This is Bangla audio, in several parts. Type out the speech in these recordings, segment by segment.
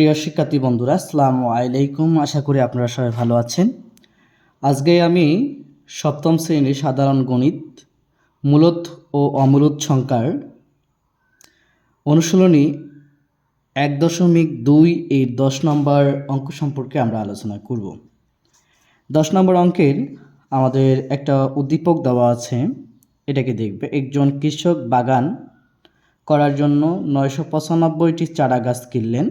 প্রিয় শিক্ষার্থী বন্ধুরা, আসসালামু আলাইকুম। আশা করি আপনারা সবাই ভালো আছেন। আজকে আমি সপ্তম শ্রেণির সাধারণ গণিত মূলত ও অমূলত সংখ্যার অনুশীলনী এক দশমিক দুই এই দশ নম্বর অঙ্ক সম্পর্কে আমরা আলোচনা করব। দশ নম্বর অঙ্কের আমাদের একটা উদ্দীপক দেওয়া আছে। এটাকে দেখবে, একজন কৃষক বাগান করার জন্য নয়শো পঁচানব্বইটি চারা গাছ কিনলেন।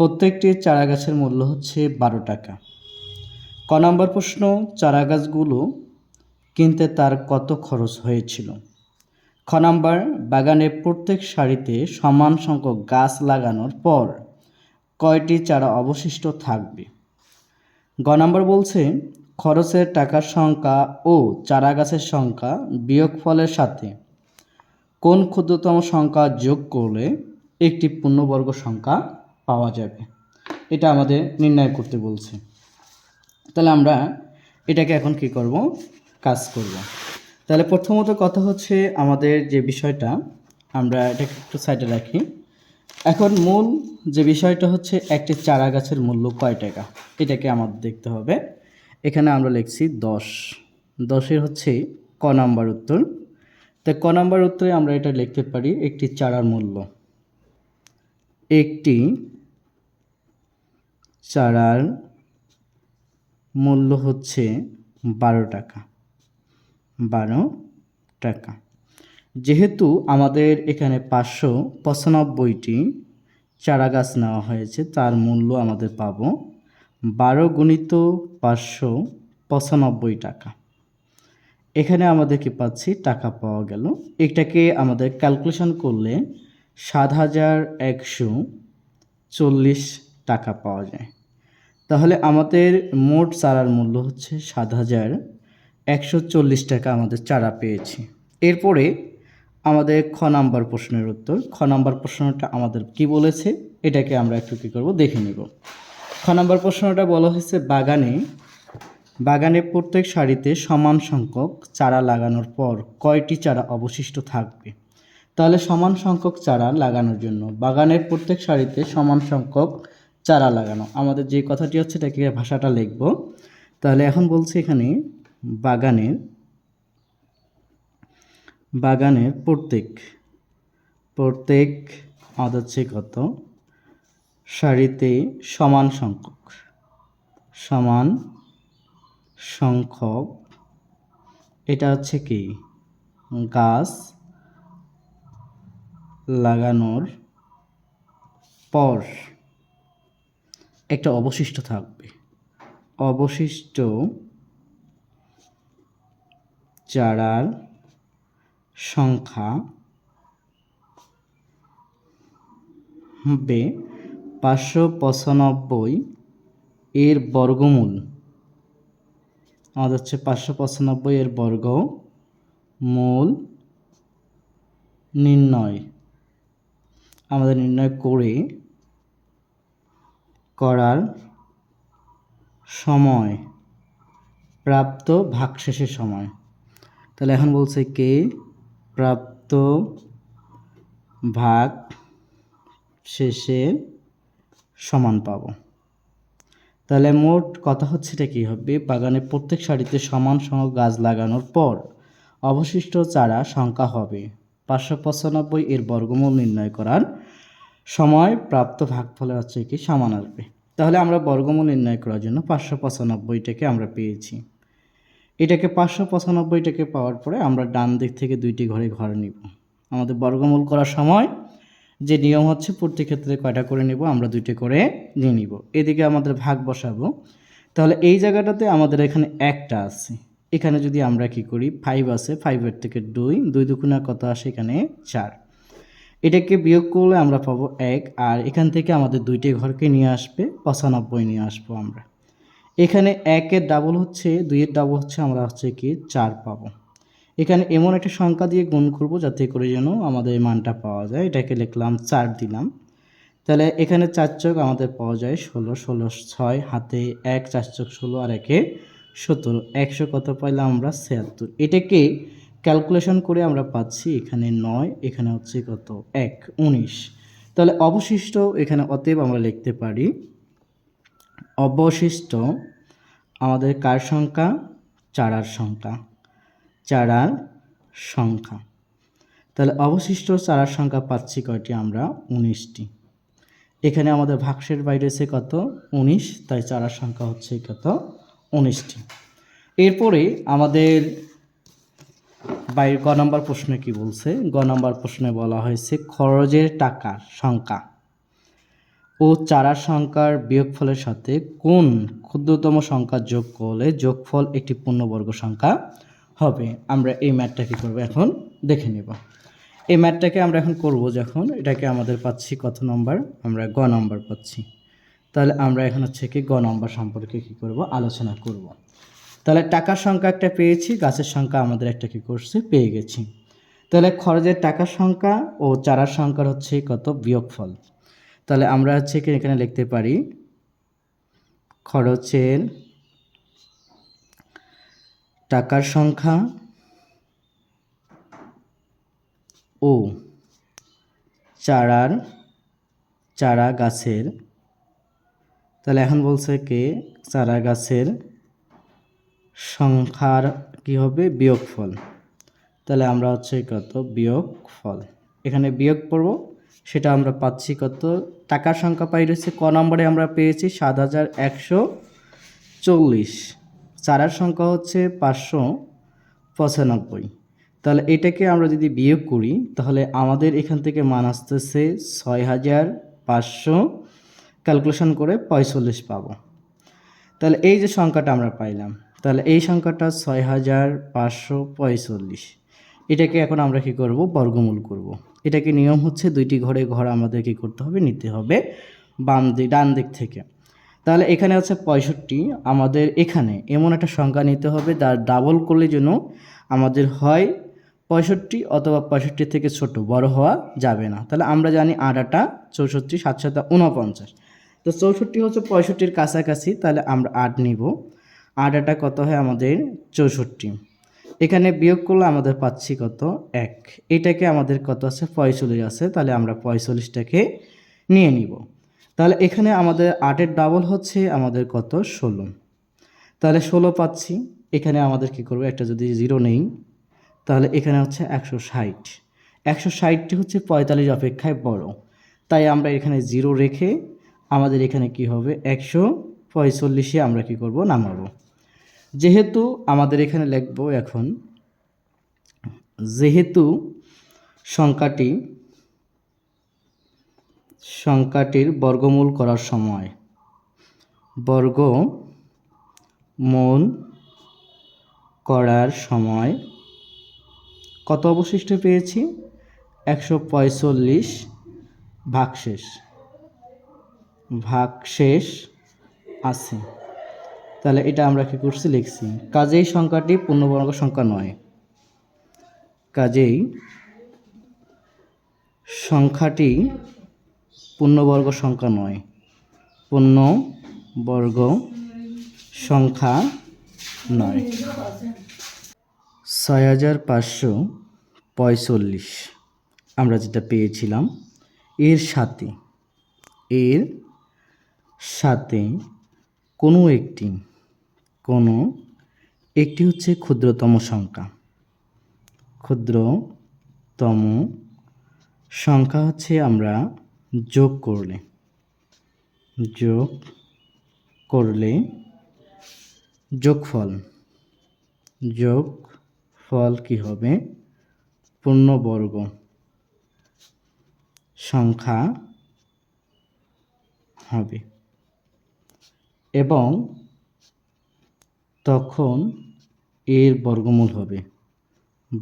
প্রত্যেকটি চারা গাছের মূল্য হচ্ছে বারো টাকা। ক নম্বর প্রশ্ন চারা গাছগুলো কিনতে তার কত খরচ হয়েছিল? খ নম্বর বাগানের প্রত্যেক সারিতে সমান সংখ্যক গাছ লাগানোর পর কয়টি চারা অবশিষ্ট থাকবে? গ নম্বর বলছে, খরচের টাকার সংখ্যা ও চারা গাছের সংখ্যা বিয়োগফলের সাথে কোন ক্ষুদ্রতম সংখ্যা যোগ করলে একটি পূর্ণবর্গ সংখ্যা পাওয়া যাবে। এটা আমাদের নির্ণয় করতে বলছে। তাহলে আমরা এটাকে এখন কি করব? কাজ করব। তাহলে প্রথমত কথা হচ্ছে আমাদের যে বিষয়টা, আমরা এটাকে একটু সাইডে রাখি। এখন মূল যে বিষয়টা হচ্ছে একটি চারা গাছের মূল্য কয় টাকা? এটাকে আমাদের দেখতে হবে। এখানে আমরা লিখছি দশ। দশের হচ্ছে ক নাম্বার উত্তর। তো ক নাম্বার উত্তরে আমরা এটা লিখতে পারি একটি চারার মূল্য। একটি চারার মূল্য হচ্ছে বারো টাকা। বারো টাকা। যেহেতু আমাদের এখানে পাঁচশো পঁচানব্বইটি চারা গাছ নেওয়া হয়েছে, তার মূল্য আমাদের পাবো বারো গুণিত পাঁচশো পঁচানব্বই টাকা। এখানে আমাদের কি পাচ্ছি টাকা পাওয়া গেল। এটাকে আমাদের ক্যালকুলেশন করলে সাত হাজার একশো চল্লিশ টাকা পাওয়া যায়। তাহলে আমাদের মোট চারার মূল্য হচ্ছে সাত হাজার একশো চল্লিশ টাকা আমাদের চারা পেয়েছি। এরপরে আমাদের খ নাম্বার প্রশ্নের উত্তর। খ নাম্বার প্রশ্নটা আমাদের কি বলেছে? এটাকে আমরা একটু কী করব? দেখে নেব। খ নাম্বার প্রশ্নটা বলা হয়েছে, বাগানে বাগানে প্রত্যেক সারিতে সমান সংখ্যক চারা লাগানোর পর কয়টি চারা অবশিষ্ট থাকবে? তাহলে সমান সংখ্যক চারা লাগানোর জন্য বাগানের প্রত্যেক সারিতে সমান সংখ্যক চারা লাগানো। আমাদের যে কথাটি হচ্ছে এটাকে ভাষাটা লিখব? তাহলে এখন বলছি এখানে বাগানের বাগানের প্রত্যেক প্রত্যেক আমাদের হচ্ছে কত? সারিতে সমান সংখ্যক সমান সংখ্যক, এটা হচ্ছে কি? গাছ লাগানোর পর একটা অবশিষ্ট থাকবে। অবশিষ্ট চারার সংখ্যা হবে পাঁচশো পঁচানব্বই এর বর্গমূল। আমাদের হচ্ছে পাঁচশো পঁচানব্বই এর বর্গ মূল নির্ণয়। আমাদের নির্ণয় করে করার সময়, প্রাপ্ত ভাগশেষের সময়। তাহলে এখন বলছে কে? প্রাপ্ত ভাগ শেষের সমান পাবো। তাহলে মোট কথা হচ্ছে এটা কী হবে? বাগানে প্রত্যেক সারিতে সমান সংখ্যক গাছ লাগানোর পর অবশিষ্ট চারা সংখ্যা হবে। পাঁচশো পঁচানব্বই এর বর্গমূল নির্ণয় করার সময় প্রাপ্ত ভাগফলে হচ্ছে কি? সমান আসবে। তাহলে আমরা বর্গমূল নির্ণয় করার জন্য পাঁচশো পঁচানব্বইটাকে আমরা পেয়েছি। এটাকে পাঁচশো পঁচানব্বইটাকে পাওয়ার পরে আমরা ডান দিক থেকে দুইটি ঘরে ঘর নিব। আমাদের বর্গমূল করার সময় যে নিয়ম হচ্ছে প্রতি ক্ষেত্রে কয়টা করে নিব? আমরা দুইটি করে নিয়ে নিব। এদিকে আমাদের ভাগ বসাবো। তাহলে এই জায়গাটাতে আমাদের এখানে একটা আছে। এখানে যদি আমরা কি করি? ফাইভ আছে ফাইভের থেকে দুই দুই দুগুণা কত আসে? এখানে চার। এটাকে বিয়োগ করলে আমরা পাবো এক, আর এখান থেকে আমাদের দুইটি ঘরকে নিয়ে আসবে, পঁচানব্বই নিয়ে আসব আমরা। এখানে একের ডাবল হচ্ছে, দুইয়ের ডাবল হচ্ছে, আমরা হচ্ছে কি চার পাবো। এখানে এমন একটা সংখ্যা দিয়ে গুণ করব যাতে করে যেন আমাদের মানটা পাওয়া যায়। এটাকে লিখলাম চার দিলাম। তাহলে এখানে চার চোখ আমাদের পাওয়া যায় ষোলো ষোলো ছয়, হাতে এক, চার চোখ ষোলো, আর একে সতেরো। একশো কত পাইলাম আমরা ছিয়াত্তর। এটাকে ক্যালকুলেশন করে আমরা পাচ্ছি এখানে নয়, এখানে হচ্ছে কত? এক, উনিশ। তাহলে অবশিষ্ট এখানে অতএব আমরা লিখতে পারি, অবশিষ্ট আমাদের কার সংখ্যা? চারার সংখ্যা। চারার সংখ্যা। তাহলে অবশিষ্ট চারার সংখ্যা পাচ্ছি কয়টি আমরা? উনিশটি। এখানে আমাদের ভাগশের বাইরে আছে কত? উনিশ, তাই চারার সংখ্যা হচ্ছে কত? উনিশটি। এরপরে আমাদের বাইর গ নম্বর প্রশ্নে কি বলছে? গ নম্বর প্রশ্নে বলা হয়েছে, খরচের টাকার সংখ্যা ও চারার সংখ্যার বিয়োগফলের সাথে কোন ক্ষুদ্রতম সংখ্যা যোগ করলে যোগফল একটি পূর্ণবর্গ সংখ্যা হবে? আমরা এই ম্যাথটা কী করব এখন? দেখে নেব। এই ম্যাথটাকে আমরা এখন করব যখন এটাকে আমাদের পাচ্ছি কত নম্বর? আমরা গ নম্বর পাচ্ছি। তাহলে আমরা এখন হচ্ছে কি গ নম্বর সম্পর্কে কী করব? আলোচনা করব। তাহলে টাকার সংখ্যা একটা পেয়েছি, গাছের সংখ্যা আমাদের একটা কী করছে, পেয়ে গেছি। তাহলে খরচের টাকার সংখ্যা ও চারার সংখ্যার হচ্ছে কত? বিয়োগফল। তাহলে আমরা হচ্ছে কি এখানে লিখতে পারি, খরচের টাকার সংখ্যা ও চারার, চারা গাছের, তাহলে এখন বলছে কে? চারা গাছের সংখ্যার কি হবে? বিয়োগফল। তাহলে আমরা হচ্ছে কত? বিয়োগফল। এখানে বিয়োগ করব। সেটা আমরা পাচ্ছি কত? টাকার সংখ্যা পাই রয়েছে। ক নম্বরে আমরা পেয়েছি সাত হাজার একশো চল্লিশ। চারার সংখ্যা হচ্ছে পাঁচশো পঁচানব্বই। তাহলে এটাকে আমরা যদি বিয়োগ করি, তাহলে আমাদের এখান থেকে মান আসতেছে ছয় হাজার পাঁচশো। ক্যালকুলেশন করে পঁয়তাল্লিশ পাবো। তাহলে এই যে সংখ্যাটা আমরা পাইলাম তাহলে এই সংখ্যাটা ছয় হাজার পাঁচশো পঁয়তাল্লিশ এটাকে এখন আমরা কি করব? বর্গমূল করব। এটাকে নিয়ম হচ্ছে দুইটি ঘরে ঘর আমাদের কি করতে হবে? নিতে হবে বাম দিক, ডান দিক থেকে। তাহলে এখানে হচ্ছে পঁয়ষট্টি। আমাদের এখানে এমন একটা সংখ্যা নিতে হবে তার ডাবল করলে যেন আমাদের হয় পঁয়ষট্টি অথবা পঁয়ষট্টি থেকে ছোট, বড় হওয়া যাবে না। তাহলে আমরা জানি আটাটা, চৌষট্টি, সাতশত উনপঞ্চাশ তো চৌষট্টি হচ্ছে পঁয়ষট্টির কাছাকাছি, তাহলে আমরা আট নিব। আট আটা কত হয় আমাদের চৌষট্টি? এখানে বিয়োগ করলে আমাদের পাচ্ছি কত? এক। এটাকে আমাদের কত আছে? পঁয়তাল্লিশ আছে, তাহলে আমরা পঁয়তাল্লিশটাকে নিয়ে নিব। তাহলে এখানে আমাদের আটের ডাবল হচ্ছে আমাদের কত? ষোলো। তাহলে ষোলো পাচ্ছি। এখানে আমাদের কি করব? একটা যদি জিরো নেই, তাহলে এখানে হচ্ছে একশো ষাট। একশো ষাটটি হচ্ছে পঁয়তাল্লিশ অপেক্ষায় বড়। তাই আমরা এখানে জিরো রেখে আমাদের এখানে কি হবে? একশো পঁয়তাল্লিশে আমরা কি করব? নামাবো। যেহেতু আমাদের এখানে লিখব এখন, যেহেতু সংখ্যাটি, সংখ্যাটির বর্গমূল করার সময় বর্গমূল করার সময় কত অবশিষ্ট পেয়েছি? একশো পঁয়তাল্লিশ ভাগশেষ। ভাগশেষ আছে। তাহলে এটা আমরা কি করছি, লিখছি, কাজেই সংখ্যাটি পূর্ণবর্গ সংখ্যা নয়। কাজেই সংখ্যাটি পূর্ণবর্গ সংখ্যা নয়। পূর্ণবর্গ সংখ্যা নয়। ছয় হাজার পাঁচশো পঁয়তাল্লিশ আমরা যেটা পেয়েছিলাম, এর সাথে এর সাথে কোনো একটি কোনো একটি হচ্ছে ক্ষুদ্রতম সংখ্যা। ক্ষুদ্রতম সংখ্যা হচ্ছে আমরা যোগ করলে যোগ করলে যোগফল যোগ ফল কি হবে? পূর্ণবর্গ সংখ্যা হবে। এবং তখন এর বর্গমূল হবে।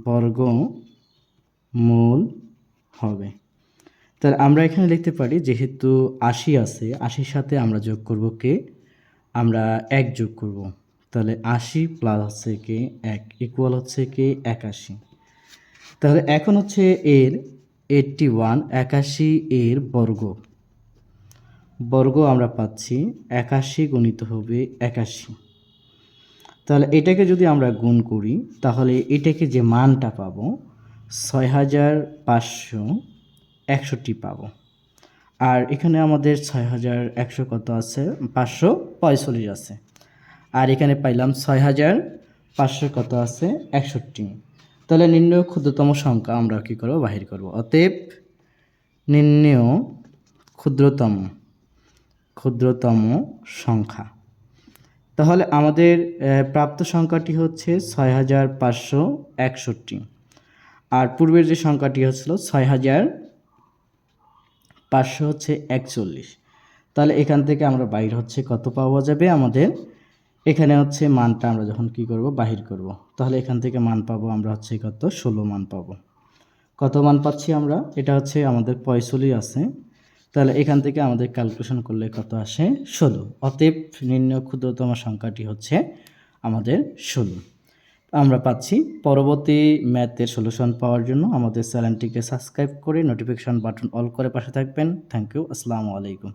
বর্গমূল হবে। তাহলে আমরা এখানে লিখতে পারি, যেহেতু আশি আছে, আশির সাথে আমরা যোগ করব কে? আমরা এক যোগ করব। তাহলে আশি প্লাস হচ্ছে কে? এক। ইকুয়াল হচ্ছে কে? একাশি। তাহলে এখন হচ্ছে এর এইটটি ওয়ান একাশি এর বর্গ। বর্গ আমরা পাচ্ছি, একাশি গণিত হবে একাশি। তাহলে এটাকে যদি আমরা গুণ করি, তাহলে এটাকে যে মানটা পাবো, ছয় হাজার পাঁচশো একষট্টি পাবো। আর এখানে আমাদের ছয় হাজার একশো কত আছে? পাঁচশো পঁয়তাল্লিশ আছে। আর এখানে পাইলাম ছয় হাজার পাঁচশো কত আছে? একষট্টি। তাহলে নির্ণয় ক্ষুদ্রতম সংখ্যা আমরা কী করব? বাহির করব। অতএব নির্ণয় ক্ষুদ্রতম। ক্ষুদ্রতম সংখ্যা। তাহলে আমাদের প্রাপ্ত সংখ্যাটি হচ্ছে ছয় হাজার পাঁচশো একষট্টি। আর পূর্বের যে সংখ্যাটি হচ্ছিল ছয় হাজার পাঁচশো হচ্ছে একচল্লিশ। তাহলে এখান থেকে আমরা বাইর হচ্ছে কত পাওয়া যাবে আমাদের? এখানে হচ্ছে মানটা আমরা যখন কি করব? বাহির করব। তাহলে এখান থেকে মান পাবো আমরা হচ্ছে কত? ষোলো মান পাবো। কত মান পাচ্ছি আমরা? এটা হচ্ছে আমাদের পঁয়ষট্টি আছে। তাহলে এখান থেকে আমাদের ক্যালকুলেশন করলে কত আসে ষোলো। অতএব নিম্ন ক্ষুদ্রতম সংখ্যাটি হচ্ছে আমাদের ষোলো। আমরা পাচ্ছি পরবর্তী ম্যাথের সলিউশন পাওয়ার জন্য আমাদের চ্যানেলটিকে সাবস্ক্রাইব করে নোটিফিকেশন বাটন অল করে পাশে থাকবেন। থ্যাংক ইউ আসসালামু আলাইকুম।